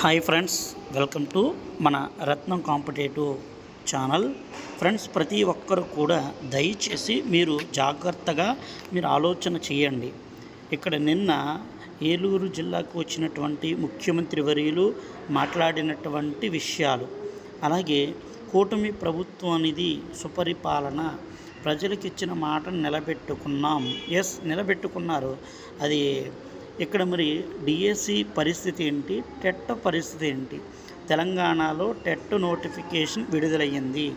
Hi friends welcome to మన రత్నం competitive channel. Friends ప్రతి ఒక్కరు కూడా దయచేసి మీరు జాగ్రత్తగా మీరు ఆలోచన చేయండి. ఇక్కడ నిన్న ఏలూరు జిల్లాకు వచ్చినటువంటి ముఖ్యమంత్రి వర్యులు మాట్లాడినటువంటి విషయాలు అలాగే కూటమి ప్రభుత్వం అనేది సుపరిపాలన ప్రజలకు ఇచ్చిన మాటను నిలబెట్టుకున్నాం. ఎస్ నిలబెట్టుకున్నారు. అది ఇక్కడ మరి డిఎస్సి పరిస్థితి ఏంటి? టెట్ పరిస్థితి ఏంటి? తెలంగాణలో టెట్ నోటిఫికేషన్ విడుదలయ్యింది.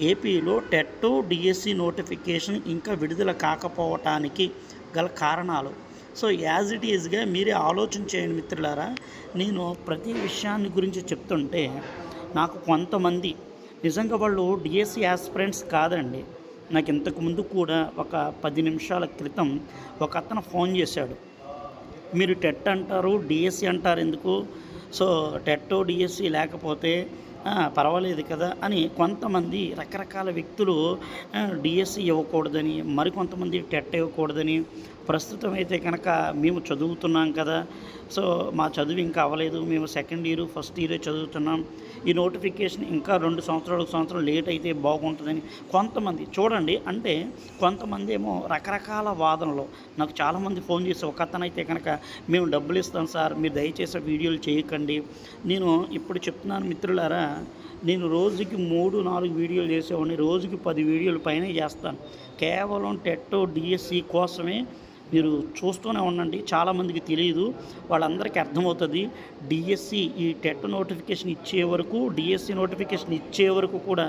ఏపీలో టెట్ డిఎస్సి నోటిఫికేషన్ ఇంకా విడుదల కాకపోవటానికి గల కారణాలు. సో యాజ్ ఇట్ ఈజ్గా మీరే ఆలోచన చేయండి మిత్రులారా. నేను ప్రతి విషయాన్ని గురించి చెప్తుంటే నాకు కొంతమంది నిజంగా వాళ్ళు డిఎస్సి యాస్పిరెంట్స్ కాదండి. నాకు ఇంతకుముందు కూడా ఒక పది నిమిషాల క్రితం ఒక అతను ఫోన్ చేశాడు. మీరు టెట్ అంటారు డిఎస్సి అంటారు ఎందుకు? సో టెట్ డిఎస్సి లేకపోతే పర్వాలేదు కదా అని కొంతమంది రకరకాల వ్యక్తులు డిఎస్సి ఇవ్వకూడదని మరికొంతమంది టెట్ ఇవ్వకూడదని ప్రస్తుతం అయితే కనుక మేము చదువుతున్నాం కదా సో మా చదువు ఇంకా అవ్వలేదు. మేము సెకండ్ ఇయర్ ఫస్ట్ ఇయర్ చదువుతున్నాం. ఈ నోటిఫికేషన్ ఇంకా రెండు సంవత్సరాలు సంవత్సరం లేట్ అయితే బాగుంటుందని కొంతమంది చూడండి అంటే కొంతమంది ఏమో రకరకాల వాదనలు. నాకు చాలామంది ఫోన్ చేసి ఒక అతనైతే కనుక మేము డబ్బులు ఇస్తాం సార్ మీరు దయచేసి వీడియోలు చేయకండి. నేను ఇప్పుడు చెప్తున్నాను మిత్రులారా నేను రోజుకి మూడు నాలుగు వీడియోలు చేసేవాడిని రోజుకి పది వీడియోలు పైన చేస్తాను. కేవలం టెట్ డిఎస్సి కోసమే మీరు చూస్తూనే ఉండండి. చాలామందికి తెలియదు. వాళ్ళందరికీ అర్థమవుతుంది. డిఎస్సి ఈ టెట్ నోటిఫికేషన్ ఇచ్చే వరకు డిఎస్సి నోటిఫికేషన్ ఇచ్చే వరకు కూడా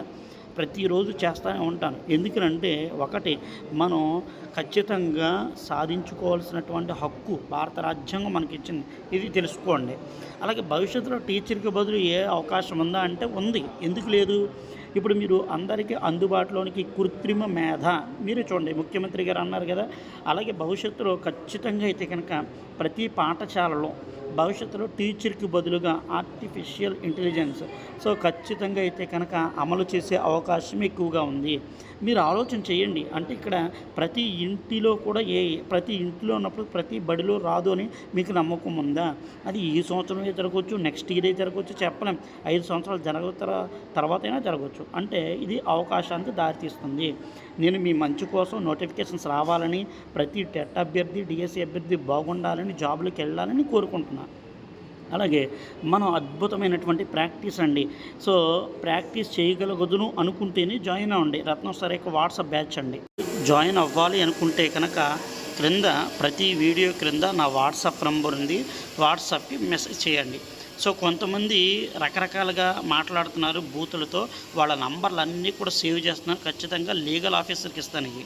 ప్రతిరోజు చేస్తూనే ఉంటాను. ఎందుకనంటే ఒకటి మనం ఖచ్చితంగా సాధించుకోవాల్సినటువంటి హక్కు భారత రాజ్యాంగం మనకి ఇచ్చింది ఇది తెలుసుకోండి. అలాగే భవిష్యత్తులో టీచర్కి బదులు ఏ అవకాశం ఉందా అంటే ఉంది. ఎందుకు లేదు? ఇప్పుడు మీరు అందరికీ అందుబాటులోనికి కృత్రిమ మేధ. మీరు చూడండి ముఖ్యమంత్రి గారు అన్నారు కదా. అలాగే భవిష్యత్తులో ఖచ్చితంగా అయితే కనుక ప్రతి పాఠశాలలో భవిష్యత్తులో టీచర్కి బదులుగా ఆర్టిఫిషియల్ ఇంటెలిజెన్స్ సో ఖచ్చితంగా అయితే కనుక అమలు చేసే అవకాశం ఎక్కువగా ఉంది. మీరు ఆలోచన చేయండి. అంటే ఇక్కడ ప్రతి ఇంటిలో కూడా ఏ ప్రతి ఇంటిలో ఉన్నప్పుడు ప్రతి బడిలో రాదు అని మీకు నమ్మకం ఉందా? అది ఈ సంవత్సరమే జరగవచ్చు నెక్స్ట్ ఇయరే జరగవచ్చు చెప్పలేం. ఐదు సంవత్సరాలు జరగ తర్వాత అయినా జరగవచ్చు. అంటే ఇది అవకాశానికి దారితీస్తుంది. నేను మీ మంచి కోసం నోటిఫికేషన్స్ రావాలని ప్రతి టెట్ అభ్యర్థి డిఎస్సి అభ్యర్థి బాగుండాలని జాబ్లోకి వెళ్ళాలని కోరుకుంటున్నాను అలాగే మనం అద్భుతమైనటువంటి ప్రాక్టీస్ అండి. సో ప్రాక్టీస్ చేయగలగదును అనుకుంటేనే జాయిన్ అవ్వండి. రత్నం సార్ యొక్క వాట్సాప్ బ్యాచ్ అండి. జాయిన్ అవ్వాలి అనుకుంటే కనుక క్రింద ప్రతి వీడియో క్రింద నా వాట్సాప్ నంబర్ ఉంది. వాట్సాప్కి మెసేజ్ చేయండి. సో కొంతమంది రకరకాలుగా మాట్లాడుతున్నారు బూతులతో. వాళ్ళ నంబర్లు అన్నీ కూడా సేవ్ చేస్తున్నారు. ఖచ్చితంగా లీగల్ ఆఫీసర్కి ఇస్తాను ఇవి.